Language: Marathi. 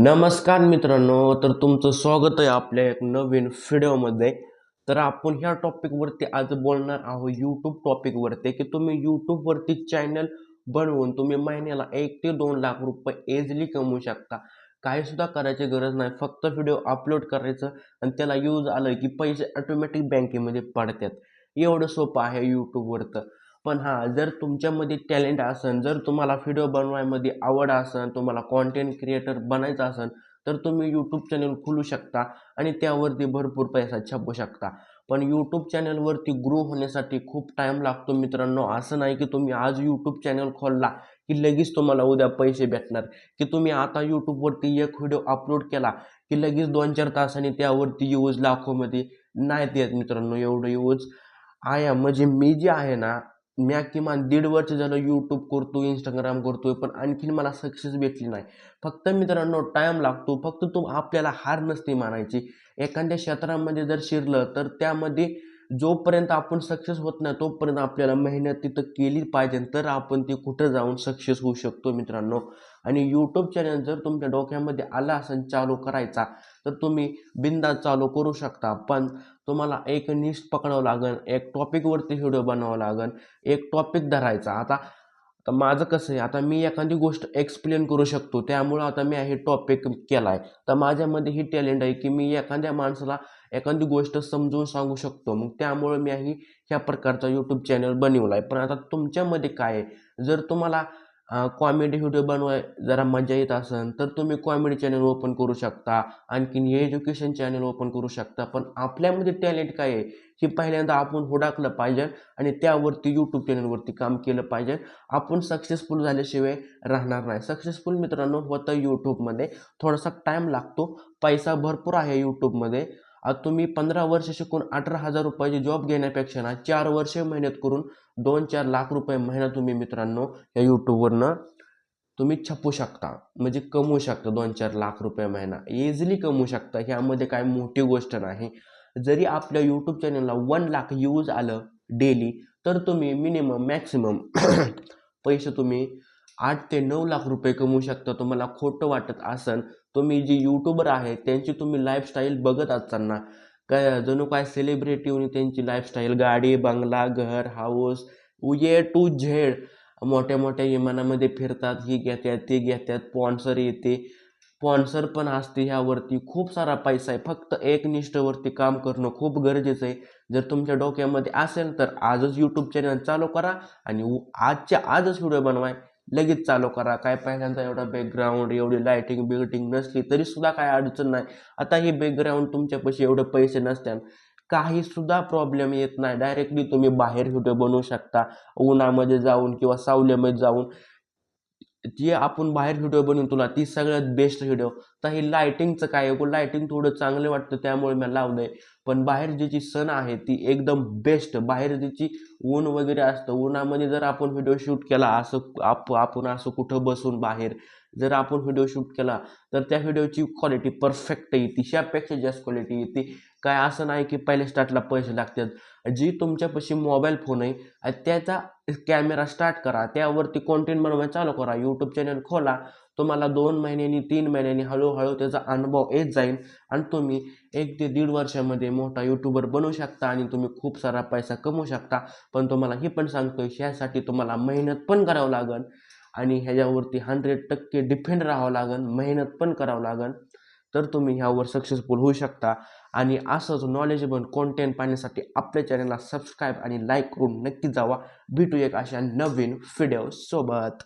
नमस्कार मित्रांनो तर तुमचं स्वागत आहे आपल्या एक नवीन व्हिडिओमध्ये. तर आपण ह्या टॉपिकवरती आज बोलणार आहोत यूट्यूब टॉपिकवरती. की तुम्ही यूट्यूबवरती चॅनल बनवून तुम्ही महिन्याला एक ते दोन लाख रुपये एजली कमवू शकता. काही सुद्धा करायची गरज नाही फक्त व्हिडिओ अपलोड करायचं आणि त्याला यूज आलं की पैसे ऑटोमॅटिक बँकेमध्ये पडतात. एवढं सोपं आहे यूट्यूबवरतं पण हां जर तुमच्यामध्ये टॅलेंट असेल जर तुम्हाला व्हिडिओ बनवायमध्ये आवड असेल तुम्हाला कॉन्टेंट क्रिएटर बनायचं असेल तर तुम्ही यूट्यूब चॅनल खोलू शकता आणि त्यावरती भरपूर पैसा छापू शकता. पण यूट्यूब चॅनलवरती ग्रो होण्यासाठी खूप टाईम लागतो मित्रांनो. असं नाही की तुम्ही आज यूट्यूब चॅनल खोलला की लगेच तुम्हाला उद्या पैसे भेटणार. की तुम्ही आता यूट्यूबवरती एक व्हिडिओ अपलोड केला की लगेच दोन चार तासांनी त्यावरती यूज लाखोमध्ये नाही देत मित्रांनो एवढं यूज आया म्हणजे मी जे आहे ना म्या किमान दीड वर्ष झालं यूट्यूब करतो इंस्टाग्राम करतोय पण आणखीन मला सक्सेस भेटली नाही. फक्त मित्रांनो टाईम लागतो. फक्त तो आपल्याला हार नसते मानायची. एखाद्या क्षेत्रामध्ये जर शिरलं तर त्यामध्ये जोपर्यंत आपण सक्सेस होत नाही तोपर्यंत आपल्याला मेहनत तिथं केली पाहिजे तर आपण ती कुठं जाऊन सक्सेस होऊ शकतो मित्रांनो. आणि यूट्यूब चॅनल जर तुमच्या डोक्यामध्ये आला असेल चालू करायचा तर तुम्ही बिंदा चालू करू शकता. पण तुम्हाला एक निष्ठ पकडावं लागेल एक टॉपिकवरती व्हिडिओ बनावं लागेल एक टॉपिक धरायचा. आता तर माझं कसं आहे आता मी एखादी गोष्ट एक्सप्लेन करू शकतो त्यामुळं आता मी हे टॉपिक केला आहे तर माझ्यामध्ये ही टॅलेंट आहे की मी एखाद्या माणसाला एखादी गोष्ट समजून सांगू शकतो. मग त्यामुळं मी ही ह्या प्रकारचा यूट्यूब चॅनल बनवला आहे. पण आता तुमच्यामध्ये काय आहे? जर तुम्हाला कॉमेडी व्हिडिओ बनवाय जरा मजा येत असेल तर तुम्ही कॉमेडी चॅनल ओपन करू शकता. आणखीन एज्युकेशन चॅनल ओपन करू शकता. पण आपल्यामध्ये टॅलेंट काय आहे? हे पहिल्यांदा आपण हुडाकलं पाहिजे आणि त्यावरती यूट्यूब चॅनलवरती काम केलं पाहिजे. आपण सक्सेसफुल झाल्याशिवाय राहणार नाही. सक्सेसफुल मित्रांनो होतं यूट्यूबमध्ये थोडासा टाईम लागतो. पैसा भरपूर आहे यूट्यूबमध्ये आज तुम्ही पंधरा वर्ष शिकून अठरा हजार रुपयाची जॉब घेण्यापेक्षा ना चार वर्ष मेहनत करून दोन चार लाख रुपये महिना तुम्ही मित्रांनो या यूट्यूबवरनं तुम्ही छपू शकता. म्हणजे कमवू शकता दोन चार लाख रुपये महिना. इझिली कमवू शकता. ह्यामध्ये काय मोठी गोष्ट नाही. जरी आपल्या यूट्यूब चॅनलला वन लाख यूज आलं डेली तर तुम्ही मिनिमम मॅक्सिमम पैसे तुम्ही आठ ते नऊ लाख रुपये कमवू शकता. तुम्हाला खोटं वाटत असन तुम्ही जी यूट्यूबर आहे त्यांची तुम्ही लाईफस्टाईल बघत असताना काय जणू काय सेलिब्रिटीने त्यांची लाईफस्टाईल गाडी बंगला घर हाऊस ए टू झेड मोठ्या मोठ्या विमानामध्ये फिरतात ही घेतात ती घेतात स्पॉन्सर येते. स्पॉन्सर पण असते ह्यावरती खूप सारा पैसा आहे. फक्त एकनिष्ठवरती काम करणं खूप गरजेचं आहे. जर तुमच्या डोक्यामध्ये असेल तर आजच यूट्यूब चॅनल चालू करा आणि उ- आजच्या आजच व्हिडिओ बनवाय. लगेच चालू करा. काय पहिल्यांदा एवढा बॅकग्राऊंड एवढी लायटिंग बिल्टिंग नसली तरी सुद्धा काय अडचण नाही. आता हे बॅकग्राऊंड तुमच्यापाशी एवढे पैसे नसतात काही सुद्धा प्रॉब्लेम येत नाही. डायरेक्टली तुम्ही बाहेर व्हिडिओ बनवू शकता. उन्हामध्ये जाऊन किंवा सावल्यामध्ये जाऊन. जे आपण बाहेर व्हिडिओ बनवून तुला ती सगळ्यात बेस्ट व्हिडिओ तर हे लायटिंगचं काय आहे? लायटिंग थोडं चांगलं वाटतं त्यामुळे मी लावलं आहे पण बाहेर जी सण आहे ती एकदम बेस्ट बाहेर जी ऊन वगैरे असतं उन्हामध्ये जर आपण व्हिडिओ शूट केला असं आप आपण असं कुठं बसून बाहेर जर आपण व्हिडिओ शूट केला तर त्या व्हिडिओची क्वालिटी परफेक्ट येते त्यापेक्षा जास्त क्वालिटी येते काय असं नाही की पहिले स्टार्टला पैसे लागतात. जी तुमच्यापाशी मोबाईल फोन आहे आणि त्याचा कॅमेरा स्टार्ट करा. त्यावरती कॉन्टेंट बनवायला चालू करा. यूट्यूब चॅनल खोला. तुम्हाला दोन महिन्यांनी तीन महिन्यांनी हळूहळू त्याचा अनुभव येत जाईल. आणि तुम्ही एक ते दीड वर्षामध्ये मोठा यूट्यूबर बनवू शकता आणि तुम्ही खूप सारा पैसा कमवू शकता. पण तुम्हाला हे पण सांगतो ह्यासाठी तुम्हाला मेहनत पण करावं लागेल आणि ह्याच्यावरती हंड्रेड टक्के डिपेंड राहावं लागेल मेहनत पण करावं लागेल तर तुम्ही ह्यावर सक्सेसफुल होऊ शकता. आणि असंच नॉलेजेबल कॉन्टेंट पाहण्यासाठी आपल्या चॅनलला सबस्क्राईब आणि लाईक करून नक्की जावा. भेटू एक अशा नवीन व्हिडिओसोबत